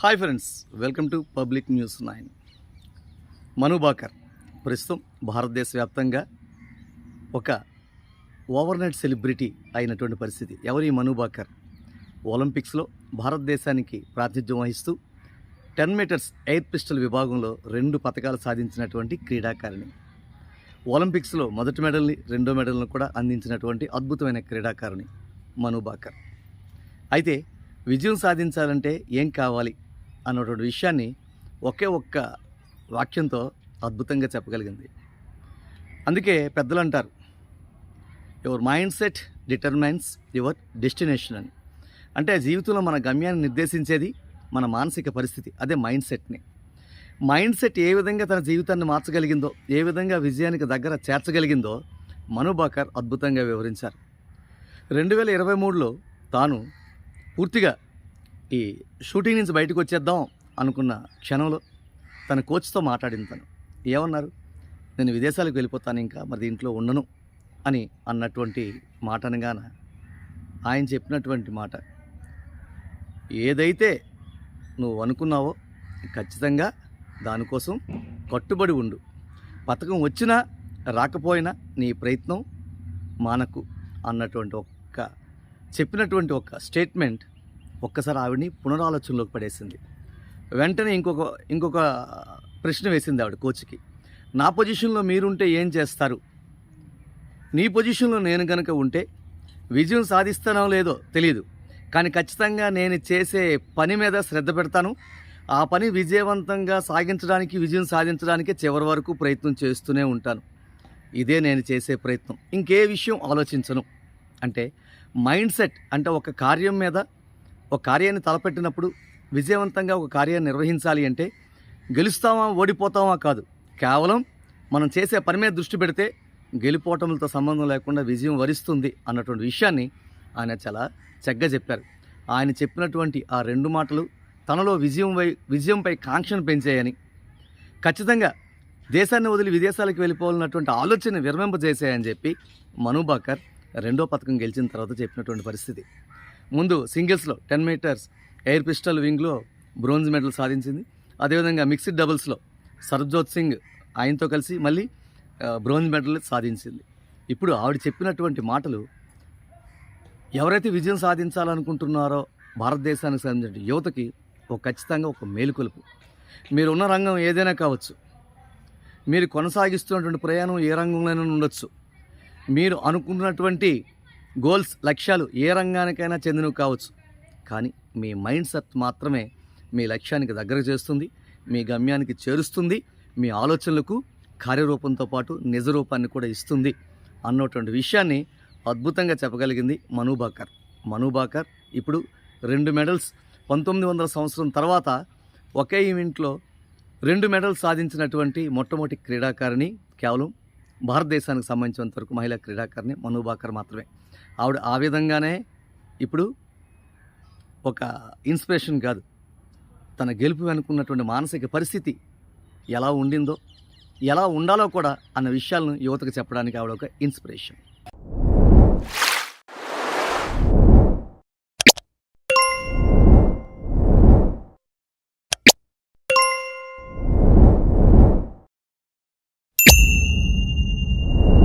Hi friends welcome to public news nine. Manu Bhaker ప్రస్తుతం భారతదేశ వ్యాప్తంగా ఒక ఓవర్నైట్ సెలబ్రిటీ అయినటువంటి పరిస్థితి. ఎవరి మనుబాకర్ మను బాకర్ ఒలింపిక్స్లో భారతదేశానికి ప్రాతినిధ్యం వహిస్తూ టెన్ మీటర్స్ ఎయిర్ పిస్టల్ విభాగంలో రెండు పథకాలు సాధించినటువంటి క్రీడాకారిణి. ఒలింపిక్స్లో మొదటి మెడల్ని రెండో మెడల్ని కూడా అందించినటువంటి అద్భుతమైన క్రీడాకారిణి మనుబాకర్ అయితే విజయం సాధించాలంటే ఏం కావాలి? అన్నటువంటి విషయాన్ని ఒకే ఒక్క వాక్యంతో అద్భుతంగా చెప్పగలిగింది. అందుకే పెద్దలు అంటారు your mindset determines your destination అని. అంటే జీవితంలో మన గమ్యాన్ని నిర్దేశించేది మన మానసిక పరిస్థితి అదే మైండ్ సెట్ని. మైండ్ సెట్ ఏ విధంగా తన జీవితాన్ని మార్చగలిగిందో ఏ విధంగా విజయానికి దగ్గర చేర్చగలిగిందో మనుబాకర్ అద్భుతంగా వివరించారు. రెండు వేల ఇరవై మూడులో తాను పూర్తిగా ఈ షూటింగ్ నుంచి బయటకు వచ్చేద్దాం అనుకున్న క్షణంలో తన కోచ్తో మాట్లాడింది తను. ఏమన్నారు? నేను విదేశాలకు వెళ్ళిపోతాను ఇంకా మరి దీంట్లో ఉండను అని అన్నటువంటి మాట అనగాన ఆయన చెప్పినటువంటి మాట ఏదైతే నువ్వు అనుకున్నావో ఖచ్చితంగా దానికోసం కట్టుబడి ఉండు. పథకం వచ్చినా రాకపోయినా నీ ప్రయత్నం మానకు అన్నటువంటి ఒక్క చెప్పినటువంటి ఒక స్టేట్మెంట్ ఒక్కసారి ఆవిడని పునరాలోచనలోకి పడేసింది. వెంటనే ఇంకొక ఇంకొక ప్రశ్న వేసింది ఆవిడ కోచ్కి. నా పొజిషన్లో మీరుంటే ఏం చేస్తారు? నీ పొజిషన్లో నేను కనుక ఉంటే విజయం సాధిస్తానో లేదో తెలియదు కానీ ఖచ్చితంగా నేను చేసే పని మీద శ్రద్ధ పెడతాను. ఆ పని విజయవంతంగా సాగించడానికి విజయం సాధించడానికి చివరి వరకు ప్రయత్నం చేస్తూనే ఉంటాను. ఇదే నేను చేసే ప్రయత్నం. ఇంకే విషయం ఆలోచించను. అంటే మైండ్ సెట్ అంటే ఒక కార్యం మీద ఒక కార్యాన్ని తలపెట్టినప్పుడు విజయవంతంగా ఒక కార్యాన్ని నిర్వహించాలి అంటే గెలుస్తామా ఓడిపోతామా కాదు. కేవలం మనం చేసే పని మీద దృష్టి పెడితే గెలుపోవటములతో సంబంధం లేకుండా విజయం వరిస్తుంది అన్నటువంటి విషయాన్ని ఆయన చాలా చక్కగా చెప్పారు. ఆయన చెప్పినటువంటి ఆ రెండు మాటలు తనలో విజయం వై విజయంపై కాంక్షను పెంచాయని ఖచ్చితంగా దేశాన్ని వదిలి విదేశాలకు వెళ్ళిపోవాలన్నటువంటి ఆలోచన విరమింపజేశాయని చెప్పి మనుబాకర్ రెండో పథకం గెలిచిన తర్వాత చెప్పినటువంటి పరిస్థితి. ముందు సింగిల్స్లో టెన్ మీటర్స్ ఎయిర్ పిస్టల్ వింగ్లో బ్రోంజ్ మెడల్ సాధించింది. అదేవిధంగా మిక్స్డ్ డబుల్స్లో సర్జోత్ సింగ్ ఆయనతో కలిసి మళ్ళీ బ్రోంజ్ మెడల్ సాధించింది. ఇప్పుడు ఆవిడ చెప్పినటువంటి మాటలు ఎవరైతే విజయం సాధించాలనుకుంటున్నారో భారతదేశానికి సంబంధించిన యువతకి ఒక ఖచ్చితంగా ఒక మేలుకొలుపు. మీరు ఉన్న రంగం ఏదైనా కావచ్చు మీరు కొనసాగిస్తున్నటువంటి ప్రయాణం ఏ రంగంలోనైనా ఉండొచ్చు. మీరు అనుకున్నటువంటి గోల్స్ లక్ష్యాలు ఏ రంగానికైనా చెందినవి కావచ్చు. కానీ మీ మైండ్ సెట్ మాత్రమే మీ లక్ష్యానికి దగ్గర చేస్తుంది మీ గమ్యానికి చేరుస్తుంది మీ ఆలోచనలకు కార్యరూపంతో పాటు నిజ రూపాన్ని కూడా ఇస్తుంది అన్నటువంటి విషయాన్ని అద్భుతంగా చెప్పగలిగింది మనుబాకర్ బాకర్ బాకర్ ఇప్పుడు రెండు మెడల్స్ పంతొమ్మిది వందల సంవత్సరం తర్వాత ఒకే ఈవెంట్లో రెండు మెడల్స్ సాధించినటువంటి మొట్టమొదటి క్రీడాకారిణి కేవలం భారతదేశానికి సంబంధించినంత వరకు మహిళా క్రీడాకారిణి మనుబాకర్ మాత్రమే. ఆవిడ ఆ విధంగానే ఇప్పుడు ఒక ఇన్స్పిరేషన్ కాదు. తన గెలుపు వెనుకున్నటువంటి మానసిక పరిస్థితి ఎలా ఉండిందో ఎలా ఉండాలో కూడా అన్న విషయాలను యువతకు చెప్పడానికి ఆవిడ ఒక ఇన్స్పిరేషన్.